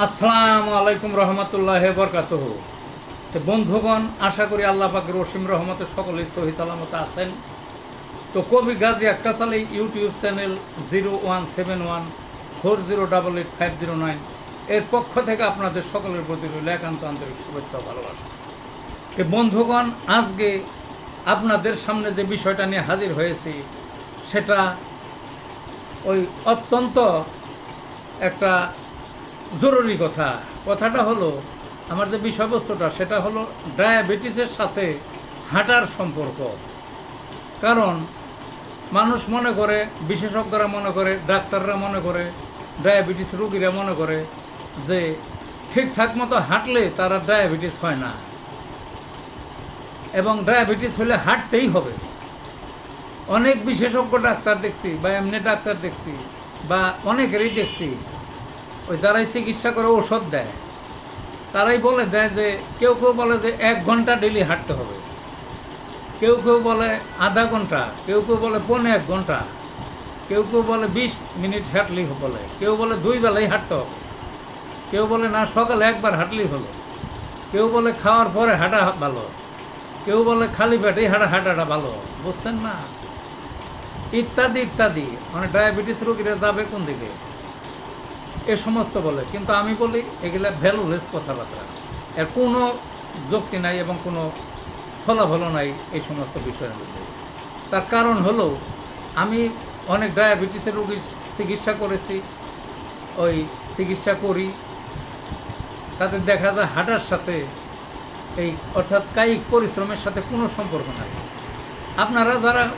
আসসালামু আলাইকুম রহমতুল্লাহ বরকাত তো বন্ধুগণ, আশা করি আল্লাহ রসিম রহমতে সকলেই সহি সালামত আছেন। তো কবি গাজী একটা সালে YouTube channel zero one seven one, four zero double eight five zero nine, এর পক্ষ থেকে আপনাদের সকলের প্রতি রইল একান্ত আন্তরিক শুভেচ্ছা ভালোবাসা। তো বন্ধুগণ, আজকে আপনাদের সামনে যে বিষয়টা নিয়ে হাজির হয়েছি, সেটা ওই অত্যন্ত একটা জরুরি কথা। কথাটা হলো, আমার যে বিষয়বস্তুটা, সেটা হলো ডায়াবেটিসের সাথে হাঁটার সম্পর্ক। কারণ মানুষ মনে করে, বিশেষজ্ঞরা মনে করে, ডাক্তাররা মনে করে, ডায়াবেটিস রোগীরা মনে করে যে ঠিকঠাক মতো হাঁটলে তারা ডায়াবেটিস হয় না। এবং ডায়াবেটিস হলে হাঁটতেই হবে। অনেক বিশেষজ্ঞ ডাক্তার দেখছি বা এমনি ডাক্তার দেখছি বা অনেকেরই দেখছি ওই যারাই চিকিৎসা করে ওষুধ দেয়, তারাই বলে দেয় যে, কেউ কেউ বলে যে এক ঘণ্টা ডেলি হাঁটতে হবে। কেউ কেউ বলে আধা ঘণ্টা, কেউ কেউ বলে পৌনে এক ঘণ্টা, কেউ কেউ বলে বিশ মিনিট হাঁটলেই বলে, কেউ বলে দুই বেলাই হাঁটতে হবে, কেউ বলে না সকালে একবার হাঁটলেই হলো, কেউ বলে খাওয়ার পরে হাঁটা ভালো, কেউ বলে খালি পেটেই হাঁটা, হাঁটাটা ভালো, বুঝছেন না? ইত্যাদি ইত্যাদি। মানে ডায়াবেটিস রোগীরা যাবে কোন দিকে? এ সমস্ত বলে। কিন্তু আমি বলি, এগুলা ভ্যালুলেস কথাবার্তা। এর কোনো যুক্তি নাই এবং কোনো ফলাফলও নাই এই সমস্ত বিষয়ের মধ্যে। তার কারণ হলো, আমি অনেক ডায়াবেটিসের রোগীর চিকিৎসা করেছি, ওই চিকিৎসা করি। তাতে দেখা যায় হাঁটার সাথে এই অর্থাৎ কায়িক পরিশ্রমের সাথে কোনো সম্পর্ক নাই। আপনারা যারা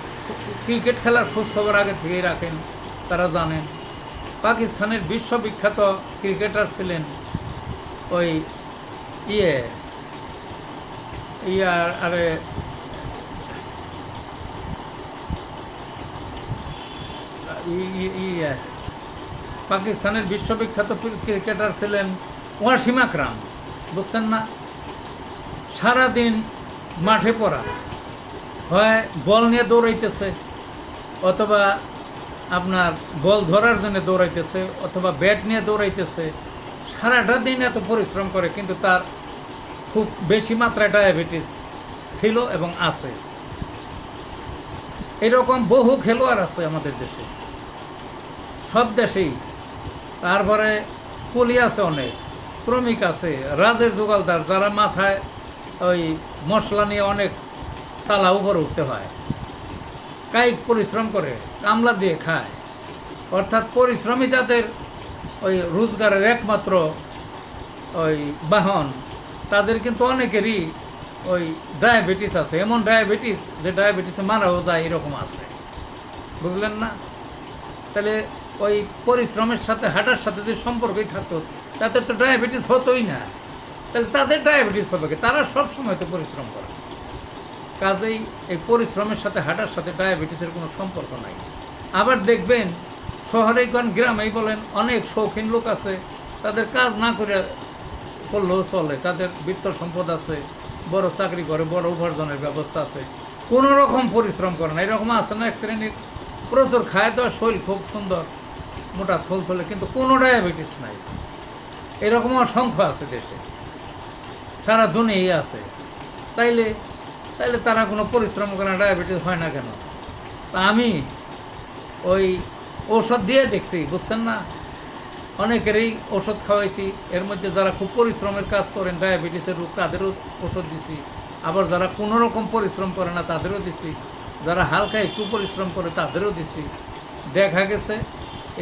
ক্রিকেট খেলার খোঁজ খবর আগে থেকেই রাখেন, তারা জানেন পাকিস্তানের বিশ্ববিখ্যাত ক্রিকেটার ছিলেন ওই ইয়ে ইয়ার আরে ইয়ে পাকিস্তানের বিশ্ববিখ্যাত ক্রিকেটার ছিলেন ওয়াসিম আকরাম। বুঝতেন না? সারাদিন মাঠে পড়া, হয় বল নিয়ে দৌড়াইতেছে, অথবা আপনার বল ধরার জন্য দৌড়াইতেছে অথবা ব্যাট নিয়ে দৌড়াইতেছে, সারাটা দিন এত পরিশ্রম করে, কিন্তু তার খুব বেশি মাত্রায় ডায়াবেটিস ছিল এবং আছে। এরকম বহু খেলোয়াড় আছে আমাদের দেশে। সব দেশেই। তারপরে কুলি আছে অনেক, শ্রমিক আছে রাজের জোগালদার যারা মাথায় ওই মশলা নিয়ে অনেক তালা উপরে উঠতে হয়। কায়িক পরিশ্রম করে? কামলা দিয়ে খায়। অর্থাৎ পরিশ্রমী যাদের ওই রোজগারের একমাত্র ওই বাহন। তাদের কিন্তু অনেকেরই ওই ডায়াবেটিস আছে। এমন ডায়াবেটিস যে ডায়াবেটিসে মারাও যায় এরকম আছে। বুঝলেন না? তাহলে ওই পরিশ্রমের সাথে, হাঁটার সাথে যে সম্পর্কই থাকতো তাদের তো ডায়াবেটিস হতোই না। তাহলে তাদের ডায়াবেটিস হবে তারা সব সময় তো পরিশ্রম করে। কাজেই এই পরিশ্রমের সাথে, হাঁটার সাথে ডায়াবেটিসের কোনো সম্পর্ক নাই। আবার দেখবেন শহরেই কোন গ্রামেই বলেন, অনেক শৌখিন লোক আছে, তাদের কাজ না করে করলেও চলে। তাদের বিত্ত সম্পদ আছে, বড় চাকরি করে, বড় উপার্জনের ব্যবস্থা আছে। কোনো রকম পরিশ্রম করে না। এরকম আছে না, এক শ্রেণির প্রচুর খায় দেওয়া, শরীর খুব সুন্দর, মোটা থল থলে, কিন্তু কোনো ডায়াবেটিস নাই। এরকম অসংখ্য আছে দেশে। সারা দুনিয়াই আছে। তাইলে তাইলে তারা কোনো পরিশ্রম করে না ডায়াবেটিস হয় না কেন? তা আমি ওই ঔষধ দিয়ে দেখছি, বুঝছেন না? অনেকেরই ওষুধ খাওয়াইছি, এর মধ্যে যারা খুব পরিশ্রমের কাজ করেন ডায়াবেটিসের রোগ, তাদেরও ওষুধ দিছি। আবার যারা কোনো রকম পরিশ্রম করে না, তাদেরও দিছি। যারা হালকা একটু পরিশ্রম করে, তাদেরও দিছি। দেখা গেছে,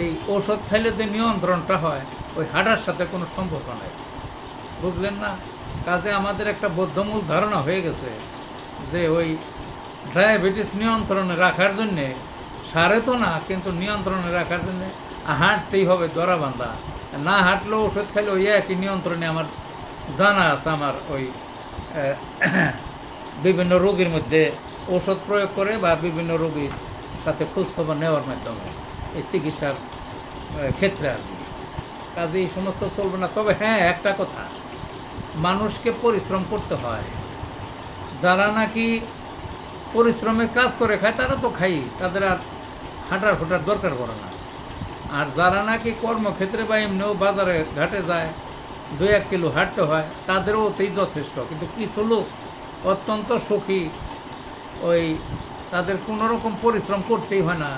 এই ওষুধ খাইলে যে নিয়ন্ত্রণটা হয়, ওই হাঁটার সাথে কোনো সম্পর্ক নাই। বুঝলেন না? কাজে আমাদের একটা বদ্ধমূল ধারণা হয়ে গেছে। যে ওই ডায়াবেটিস নিয়ন্ত্রণে রাখার জন্যে, সারে তো না, কিন্তু নিয়ন্ত্রণে রাখার জন্যে হাঁটতেই হবে দরা বান্ধা না হাঁটলেও ওষুধ খাইলে ওই একই নিয়ন্ত্রণে আমার জানা আছে, আমার ওই বিভিন্ন রোগীর মধ্যে ওষুধ প্রয়োগ করে বা বিভিন্ন রোগীর সাথে খোঁজখবর নেওয়ার মাধ্যমে এই চিকিৎসার ক্ষেত্রে আর কি। কাজে এই সমস্ত চলবে না। তবে হ্যাঁ একটা কথা, মানুষকে পরিশ্রম করতে হয়। যারা নাকি পরিশ্রমে কাজ করে খায়, তারা তো খাই তাদের আর হাঁটার ফোটার দরকার পড়ে না। আর যারা নাকি কর্মক্ষেত্রে বা এমনিও বাজারে ঘাটে যায় দু এক কিলো হাঁটতে হয়, তাদেরও ওতেই যথেষ্ট। কিন্তু কিছু লোক অত্যন্ত সুখী, ওই তাদের কোনো রকম পরিশ্রম করতেই হয় না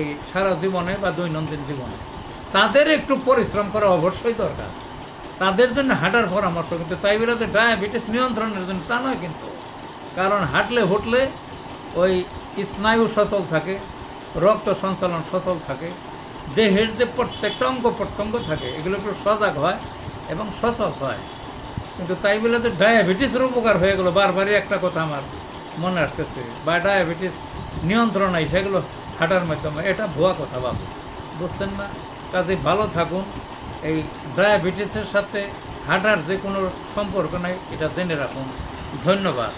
এই সারা জীবনে বা দৈনন্দিন জীবনে। তাদের একটু পরিশ্রম করা অবশ্যই দরকার। তাদের জন্য হাঁটার পরামর্শ, কিন্তু তাই বলে ডায়াবেটিস নিয়ন্ত্রণের জন্য তা নয় কিন্তু। কারণ হাঁটলে হুটলে ওই স্নায়ু সচল থাকে, রক্ত সঞ্চালন সচল থাকে, দেহের যে প্রত্যেকটা অঙ্গ প্রত্যঙ্গ থাকে, এগুলো একটু সজাগ হয় এবং সচল হয়। কিন্তু তাই বলে ডায়াবেটিসের উপকার হয়ে গেলো, বারবারই একটা কথা আমার মনে আসতেছে, বা ডায়াবেটিস নিয়ন্ত্রণ সেগুলো হাঁটার মাধ্যমে, এটা ভুয়া কথা বাবু। বুঝছেন না? কাজে ভালো থাকুন এই ডায়াবেটিসের সাথে হাঁটার যে কোনো সম্পর্ক নাই এটা জেনে রাখুন। ধন্যবাদ।